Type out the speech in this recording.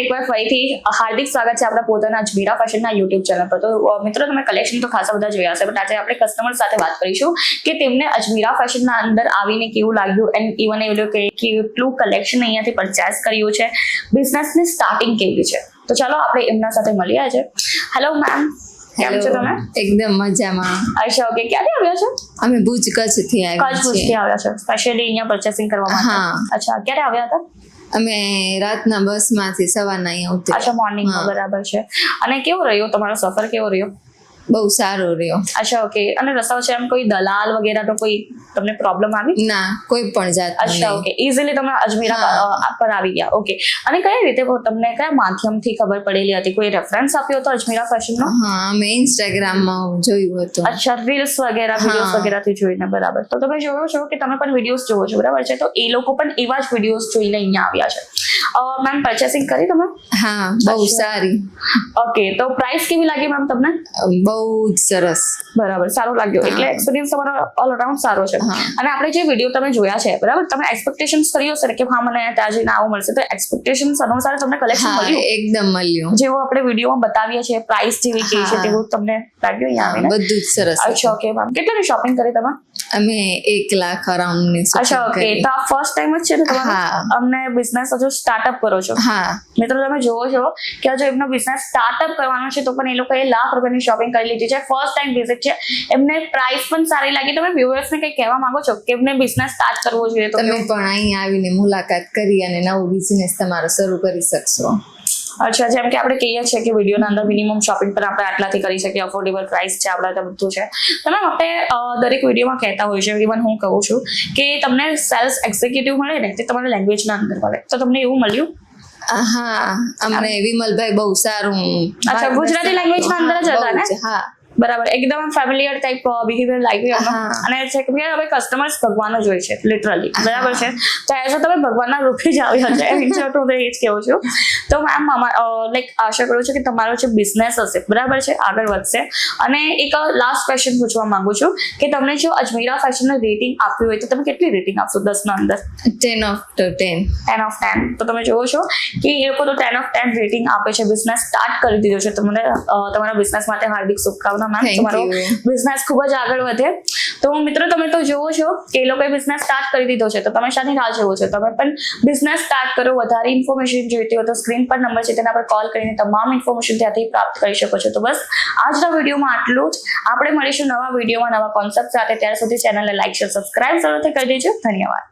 એકવાર ફરીથી હાર્દિક સ્વાગત છે આપણા પોતાના અજમીરા ફેશનના યુટ્યુબ ચેનલ પર. તો મિત્રો તમે કલેક્શન તો ખાસા બધા જોયા હશે બટ આજે આપણે કસ્ટમર સાથે વાત કરીશું કે તેમને અજમીરા ફેશનના અંદર આવીને કેવું લાગ્યું એન્ડ ઇવન એ કે કેટલું કલેક્શન અહીંયાથી પરચેસ કર્યું છે બિઝનેસની સ્ટાર્ટિંગ કેવી છે. તો ચાલો આપણે એમના સાથે મળીએ આજે. હેલો મેમ કેમ છો તમે? એકદમ મજામાં. અચ્છા ઓકે ક્યારે આવ્યા છો? અમે ભુજ કચ્છથી કચ્છ આવ્યા ભુજથી આવ્યા છો. સ્પેશિયલી અહીંયા પરચેસિંગ કરવા માટે. અચ્છા ક્યારે આવ્યા હતા? અમે રાતના બસમાંથી સવારના અહીંયા ઉતરી અચ્છા મોર્નિંગમાં બરાબર છે. અને કેવો રહ્યો? તમારો સફર કેવો રહ્યો? બહુ સારો રહ્યો. અચ્છા ઓકે અને રસ્તાઓ છે એમ કોઈ દલાલ વગેરે તો કોઈ તમને પ્રોબ્લેમ આવી? ના કોઈ પણ જાત અચ્છા ઓકે ઇઝીલી તમે અજમેર પર આવી ગયા. ઓકે અને કઈ રીતે તમને કયા માધ્યમથી ખબર પડેલી હતી? કોઈ રેફરન્સ આપ્યો હતો અજમેરા ફેશનનો હા અમે ઇન્સ્ટાગ્રામમાં જોયું હતું. અચ્છા રીલ્સ વગેરે વિડીયોઝ. વગેરેથી જોઈને બરાબર. તો તમે જોયો છો કે તમે પણ વિડીયોઝ જોવો છો બરાબર છે? તો એ લોકો પણ એવા જ વિડીયોઝ જોઈને અહીંયા આવ્યા છે. મેમ પરચેસિંગ કરી તમે? હા બહુ સારી. ઓકે તો પ્રાઇસ કેવી લાગી મેમ તમને? બહુ જ સરસ. બરાબર સારું લાગ્યું. એટલે એક્સપિરિયન્સ તમારો ઓલ અરાઉન્ડ સારો છે. અને આપણે જે વીડિયો તમે જોયા છે બરાબર? તમે એક્સપેક્ટેશન્સ કર્યો હશે કે હા મને ત્યાં જઈને આવું મળશે તો એક્સપેક્ટેશન્સ અનુસાર તમને કલેક્શન મળ્યું? એકદમ મળ્યું. જેવું આપણે વિડીયોમાં બતાવીએ છીએ પ્રાઇસ જેવી કે છે તેવું તમને લાગ્યું અહીંયા આવીને? બધું જ સરસ અચ્છા ઓકે મેમ કેટલાની શોપિંગ કરી તમે? અમે એક લાખ અરાઉન્ડની અચ્છા ઓકે તો આ ફર્સ્ટ ટાઈમ જ છે ને તમારું? અમને બિઝનેસ હજુ સ્ટાર્ટઅપ કરો છો. હા. મિત્રો તમે જોવો છો કે જો એમનો બિઝનેસ સ્ટાર્ટઅપ કરવાનો છે તો પણ એ લોકોએ લાખ રૂપિયાની શોપિંગ કરી લીધી છે. ફર્સ્ટ ટાઈમ વિઝિટ છે. એમને પ્રાઇસ પણ સારી લાગી. તમે વ્યુઅર્સને કંઈ કહેવા માંગો છો કે એમને બિઝનેસ સ્ટાર્ટ કરવો જોઈએ તો તમે પણ અહીંયા આવીને મુલાકાત કરી અને નવો બિઝનેસ તમારો શરૂ કરી શકશો. અચ્છા જેમ કે આપણે કહીએ છીએ કે વિડીયોના અંદર મિનિમમ શોપિંગ પણ આપણે આટલાથી કરી શકીએ. અફોર્ડેબલ પ્રાઇસ છે આપણા બધું છે. તો મેમ આપણે દરેક વિડીયોમાં કહેતા હોય છે ઇવન હું કહું છું કે તમને સેલ્સ એક્ઝિક્યુટિવ મળે ને તે તમારા લેંગ્વેજના અંદર મળે. તો તમને એવું મળ્યું? હા અમને વિમલભાઈ બહુ સારું અચ્છા, ગુજરાતી લેંગ્વેજ ના અંદર જ હતા ને? હા. બરાબર. એકદમ ફેમિલિયર ટાઈપ બિહેવિયર એમાં અને છે કે હવે કસ્ટમર્સ ભગવાન જ હોય છે લિટરલી બરાબર છે? તો એઝ તમે ભગવાનના રૂપે જ આવ્યા છે. છે હું તો એ જ કહું છું. તો મેમ લાઈક આશા કરું છું કે તમારો જે બિઝનેસ હશે બરાબર છે આગળ વધશે. અને એક લાસ્ટ ક્વેશ્ચન પૂછવા માંગુ છું કે તમને જો અજમીરા ફેશનનું રેટિંગ આપ્યું હોય તો તમે કેટલી રેટિંગ આપશો? દસના અંદર? Ten of two ten ten of ten તો તમે જુઓ છો કે એ લોકો તો ટેન ઓફ ટેન રેટિંગ આપે છે. બિઝનેસ સ્ટાર્ટ કરી દીધો છે. તમને તમારા બિઝનેસ માટે હાર્દિક શુભકામના મેમ તમારો બિઝનેસ ખૂબ જ આગળ વધે. તો મિત્રો તમે તો જુઓ છો કે એ લોકોએ બિઝનેસ સ્ટાર્ટ કરી દીધો છે. તો તમે શાની રાહ જુઓ છો. તમે પણ બિઝનેસ સ્ટાર્ટ કરો. વધારે ઇન્ફોર્મેશન જોઈતી હોય તો સ્ક્રીન પર નંબર છે, તેના પર કોલ કરીને તમામ ઇન્ફોર્મેશન ત્યાંથી પ્રાપ્ત કરી શકો છો. તો બસ, આજના વિડીયોમાં આટલું જ. આપણે મળીશું નવા વિડીયોમાં નવા કોન્સેપ્ટ સાથે. ત્યાર સુધી ચેનલને લાઈક શેર સબસ્ક્રાઇબ જરૂરથી કરી દેજો. ધન્યવાદ.